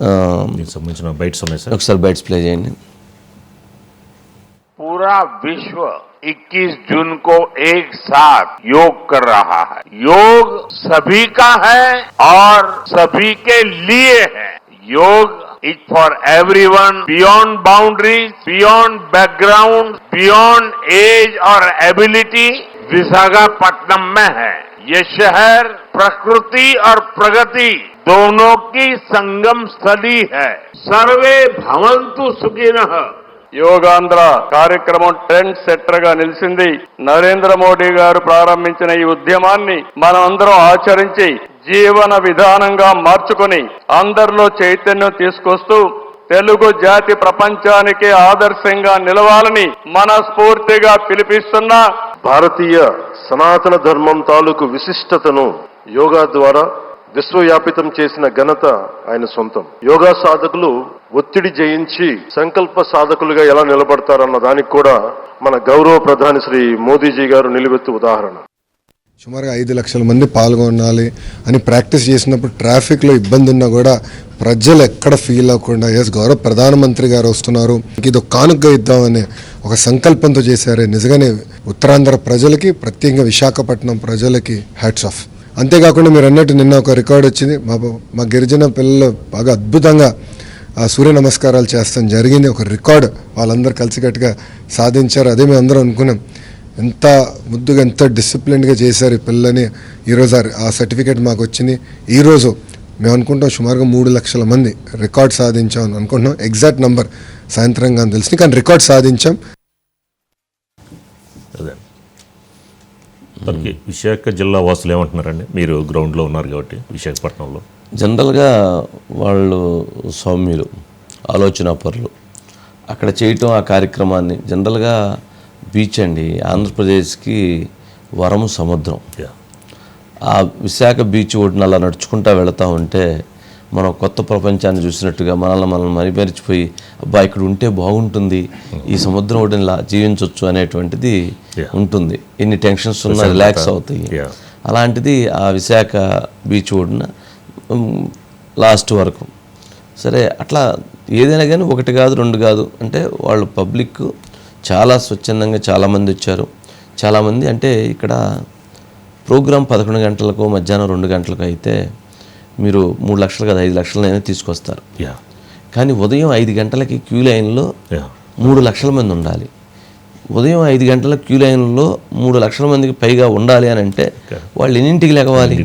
ఆ, దీనికి సంబంధించిన బైట్స్ ఉన్నాయి సార్ ఒకసారి బైట్స్ ప్లే చేయండి पूरा विश्व 21 जून को एक साथ योग कर रहा है योग सभी का है और सभी के लिए है yoga is for everyone beyond boundaries beyond background beyond age और एबिलिटी विशाखापट्टनम में है ये शहर प्रकृति और प्रगति दोनों की संगम स्थली है सर्वे भवंतु सुखिनः యోగాంధ్ర కార్యక్రమం ట్రెండ్ సెట్టర్ గా నిలిచింది నరేంద్ర మోడీ గారు ప్రారంభించిన ఈ ఉద్యమాన్ని మనం అందరం ఆచరించి జీవన విధానంగా మార్చుకొని అందరిలో చైతన్యం తీసుకొస్తూ తెలుగు జాతి ప్రపంచానికి ఆదర్శంగా నిలవాలని మనస్ఫూర్తిగా పిలిపిస్తున్న భారతీయ సనాతన ధర్మం తాలూకు విశిష్టతను యోగా ద్వారా విశ్వవ్యాపితం చేసిన ఘనత ఆయన సొంతం. యోగా సాధకులు ఒత్తిడి జయించి సంకల్ప సాధకులుగా ఎలా నిలబడతారన్న దానికి కూడా మన గౌరవ ప్రధాని శ్రీ మోదీజీ గారు నిలువెత్తు ఉదాహరణ. సుమారుగా ఐదు లక్షల మంది పాల్గొనాలి అని ప్రాక్టీస్ చేసినప్పుడు ట్రాఫిక్లో ఇబ్బంది ఉన్నా కూడా ప్రజలు ఎక్కడ ఫీల్ అవ్వకుండా ఎస్ గౌరవ ప్రధానమంత్రి గారు వస్తున్నారు. ఇది కానుక ఇద్దామనే ఒక సంకల్పంతో చేశారు. నిజంగానే ఉత్తరాంధ్ర ప్రజలకి ప్రత్యేకంగా విశాఖపట్నం ప్రజలకి హ్యాట్స్ ఆఫ్ అంతేకాకుండా మీరు అన్నట్టు నిన్న ఒక రికార్డ్ వచ్చింది. మా మా గిరిజన పిల్లలు బాగా అద్భుతంగా ఆ సూర్య నమస్కారాలు చేస్తాం జరిగింది. ఒక రికార్డ్ వాళ్ళందరూ కలిసికట్టుగా సాధించారు. అదే మేము అందరం అనుకున్నాం. ఎంత ముద్దుగా ఎంత డిసిప్లిన్గా చేశారు ఈ పిల్లని. ఈరోజు ఆ- ఆ సర్టిఫికేట్ మాకు వచ్చింది. ఈరోజు మేము అనుకుంటాం సుమారుగా మూడు లక్షల మంది రికార్డ్ సాధించాం అని అనుకుంటున్నాం. ఎగ్జాక్ట్ నంబర్ సాయంత్రంగా తెలిసింది. కానీ రికార్డ్ సాధించాం. తనకి విశాఖ జిల్లా వాసులు ఏమంటున్నారండి? మీరు గ్రౌండ్లో ఉన్నారు కాబట్టి విశాఖపట్నంలో. జనరల్గా వాళ్ళు సౌమ్యులు ఆలోచన పరులు అక్కడ చేయటం ఆ కార్యక్రమాన్ని జనరల్గా బీచ్ అండి. ఆంధ్రప్రదేశ్కి వరం సముద్రం. ఆ విశాఖ బీచ్ ఒడ్డున అలా నడుచుకుంటా వెళతా ఉంటే మనం కొత్త ప్రపంచాన్ని చూసినట్టుగా మనల్ని మనం మరిమరిచిపోయి అబ్బా ఇక్కడ ఉంటే బాగుంటుంది ఈ సముద్రం ఇలా జీవించవచ్చు అనేటువంటిది. ఉంటుంది. ఎన్ని టెన్షన్స్ ఉన్నా రిలాక్స్ అవుతాయి. అలాంటిది ఆ విశాఖ బీచ్ ఒడ్డున లాస్ట్ వరకు. సరే అట్లా ఏదైనా కానీ ఒకటి కాదు రెండు కాదు అంటే వాళ్ళు పబ్లిక్ చాలా స్వచ్ఛందంగా చాలామంది వచ్చారు. చాలామంది అంటే ఇక్కడ ప్రోగ్రాం పదకొండు గంటలకు మధ్యాహ్నం రెండు గంటలకు అయితే మీరు మూడు లక్షలు కదా ఐదు లక్షలైనా తీసుకొస్తారు. యా కానీ ఉదయం ఐదు గంటలకి క్యూ లైన్లో మూడు లక్షల మంది ఉండాలి. ఉదయం ఐదు గంటల క్యూ లైన్లో మూడు లక్షల మందికి పైగా ఉండాలి అని అంటే వాళ్ళు ఎన్నింటికి లెగవాలి.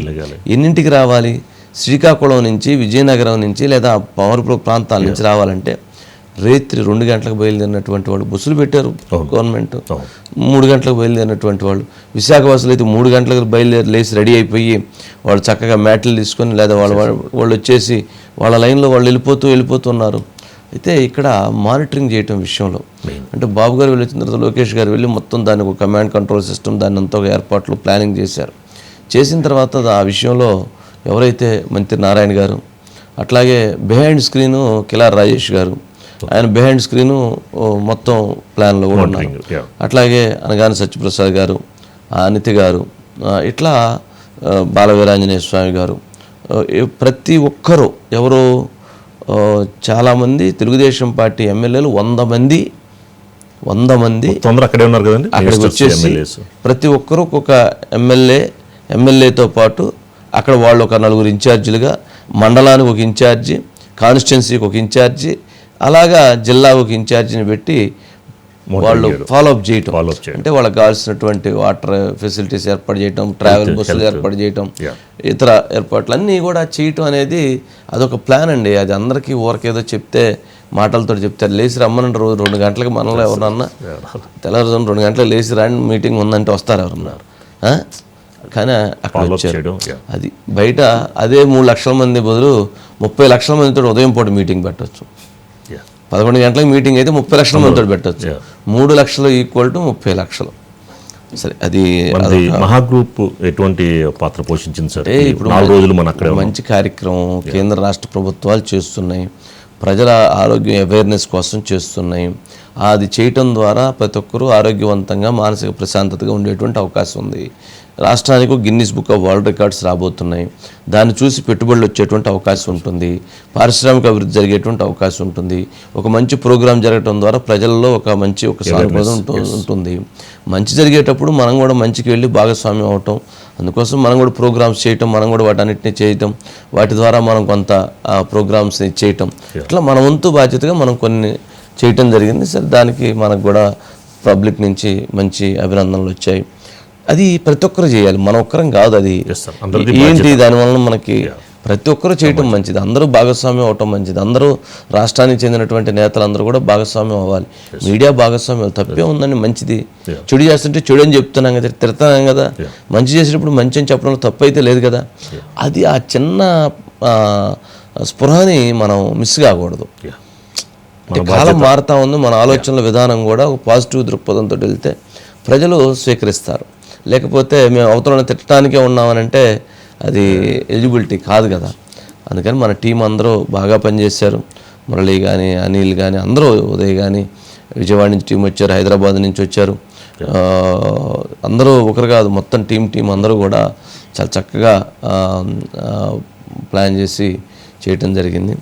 ఎన్నింటికి రావాలి? శ్రీకాకుళం నుంచి విజయనగరం నుంచి లేదా పవర్పుర ప్రాంతాల నుంచి రావాలంటే రేత్రి రెండు గంటలకు బయలుదేరినటువంటి వాళ్ళు బస్సులు పెట్టారు గవర్నమెంట్. మూడు గంటలకు బయలుదేరినటువంటి వాళ్ళు. విశాఖ బస్సులు అయితే మూడు గంటలకు బయలుదేరి లేచి రెడీ అయిపోయి వాళ్ళు చక్కగా మ్యాట్లు తీసుకొని లేదా వాళ్ళ వాళ్ళు వచ్చేసి వాళ్ళ లైన్లో వాళ్ళు వెళ్ళిపోతూ వెళ్ళిపోతున్నారు అయితే ఇక్కడ మానిటరింగ్ చేయటం విషయంలో అంటే బాబు గారు వెళ్ళిన తర్వాత లోకేష్ గారు వెళ్ళి మొత్తం దానికి ఒక కమాండ్ కంట్రోల్ సిస్టమ్ దాన్ని అంతా ఏర్పాట్లు ప్లానింగ్ చేశారు. చేసిన తర్వాత ఆ విషయంలో ఎవరైతే మంత్రి నారాయణ గారు అట్లాగే బిహైండ్ స్క్రీను కిలార్ రాజేష్ గారు ఆయన బిహైండ్ స్క్రీను మొత్తం ప్లాన్లో కూడా ఉన్నారు. అట్లాగే అనగాని సత్యప్రసాద్ గారు అనితి గారు ఇట్లా బాలవీరాంజనేయ స్వామి గారు ప్రతి ఒక్కరూ ఎవరు చాలామంది తెలుగుదేశం పార్టీ ఎమ్మెల్యేలు వంద మంది వంద మంది తొందర అక్కడే ఉన్నారు కదండి. అక్కడికి మినిస్టర్స్, వచ్చేసి ప్రతి ఒక్కరూ ఒక ఎమ్మెల్యే ఎమ్మెల్యేతో పాటు అక్కడ వాళ్ళు ఒక నలుగురు ఇన్ఛార్జీలుగా మండలానికి ఒక ఇన్ఛార్జి కాన్స్టిట్యున్సీకి ఒక ఇన్ఛార్జి అలాగా జిల్లాకు ఒక ఇన్ఛార్జిని పెట్టి వాళ్ళు ఫాలో అప్ చేయటం. అంటే వాళ్ళకి కావాల్సినటువంటి వాటర్ ఫెసిలిటీస్ ఏర్పాటు చేయటం ట్రావెల్ బస్సులు. ఏర్పాటు చేయటం. ఇతర ఏర్పాట్లు అన్నీ కూడా చేయటం అనేది అదొక ప్లాన్ అండి అది అందరికీ ఊరకేదో చెప్తే మాటలతో చెప్తారు లేచి రమ్మనంటే రోజు రెండు గంటలకు మనలో ఎవరన్నా తెల్లవారుజాము రెండు గంటలకు లేచి రాండి మీటింగ్ ఉందంటే వస్తారు ఎవరన్నారు? కానీ అక్కడ వచ్చారు. అది బయట అదే మూడు లక్షల మంది బదులు ముప్పై లక్షల మందితో ఉదయం పూట మీటింగ్ పెట్టవచ్చు యా పదకొండు గంటలకు మీటింగ్ అయితే ముప్పై లక్షల మందితో పెట్టవచ్చు Yeah. మూడు లక్షలు ఈక్వల్ టు ముప్పై లక్షలు. సరే అది మహాగ్రూప్ ఎటువంటి పాత్ర పోషించింది సార్? ఇప్పుడు నాలుగు రోజులు మన అక్కడే. మంచి కార్యక్రమం కేంద్ర రాష్ట్ర ప్రభుత్వాలు చేస్తున్నాయి. ప్రజల ఆరోగ్యం అవేర్నెస్ కోసం చేస్తున్నాయి. అది చేయటం ద్వారా ప్రతి ఒక్కరూ ఆరోగ్యవంతంగా మానసిక ప్రశాంతతగా ఉండేటువంటి అవకాశం ఉంది. రాష్ట్రానికి Guinness Book of World Records రాబోతున్నాయి. దాన్ని చూసి పెట్టుబడులు వచ్చేటువంటి అవకాశం ఉంటుంది. పారిశ్రామిక అభివృద్ధి జరిగేటువంటి అవకాశం ఉంటుంది. ఒక మంచి ప్రోగ్రాం జరగడం ద్వారా ప్రజల్లో ఒక మంచి ఒక ఉంటు- ఉంటుంది. మంచి జరిగేటప్పుడు మనం కూడా మంచికి వెళ్ళి భాగస్వామ్యం అవటం అందుకోసం మనం కూడా ప్రోగ్రామ్స్ చేయటం మనం కూడా వాటన్నిటిని చేయటం వాటి ద్వారా మనం కొంత ప్రోగ్రామ్స్ చేయటం. ఇట్లా మన వంతు బాధ్యతగా మనం కొన్ని చేయటం జరిగింది. సరే దానికి మనకు కూడా పబ్లిక్ నుంచి మంచి అభినందనలు వచ్చాయి. అది ప్రతి ఒక్కరు చేయాలి. మన ఒక్కరం కాదు అది. ఏంటి దానివల్ల మనకి ప్రతి ఒక్కరు చేయటం మంచిది. అందరూ భాగస్వామ్యం అవటం మంచిది. అందరూ రాష్ట్రానికి చెందినటువంటి నేతలు అందరూ కూడా భాగస్వామ్యం అవ్వాలి. మీడియా భాగస్వామ్యం తప్పే ఉందని మంచిది. చెడు చేస్తుంటే చెడు అని చెప్తున్నాం కదా తిడతాం కదా. మంచి చేసేటప్పుడు మంచి అని చెప్పడంలో తప్పు అయితే లేదు కదా. అది ఆ చిన్న స్పృహని మనం మిస్ కాకూడదు. కాలం మారుతా ఉంది మన ఆలోచనల విధానం కూడా ఒక పాజిటివ్ దృక్పథంతో వెళ్తే ప్రజలు స్వీకరిస్తారు. లేకపోతే మేము అవతలను తిట్టడానికే ఉన్నామనంటే అది ఎలిజిబిలిటీ కాదు కదా. అందుకని మన టీం అందరూ బాగా పనిచేశారు. మురళి కానీ అనిల్ కానీ అందరూ ఉదయ్ కానీ విజయవాడ నుంచి టీం వచ్చారు హైదరాబాద్ నుంచి వచ్చారు. అందరూ ఒకరు కాదు మొత్తం టీం టీం అందరూ కూడా చాలా చక్కగా ప్లాన్ చేసి చేయటం జరిగింది.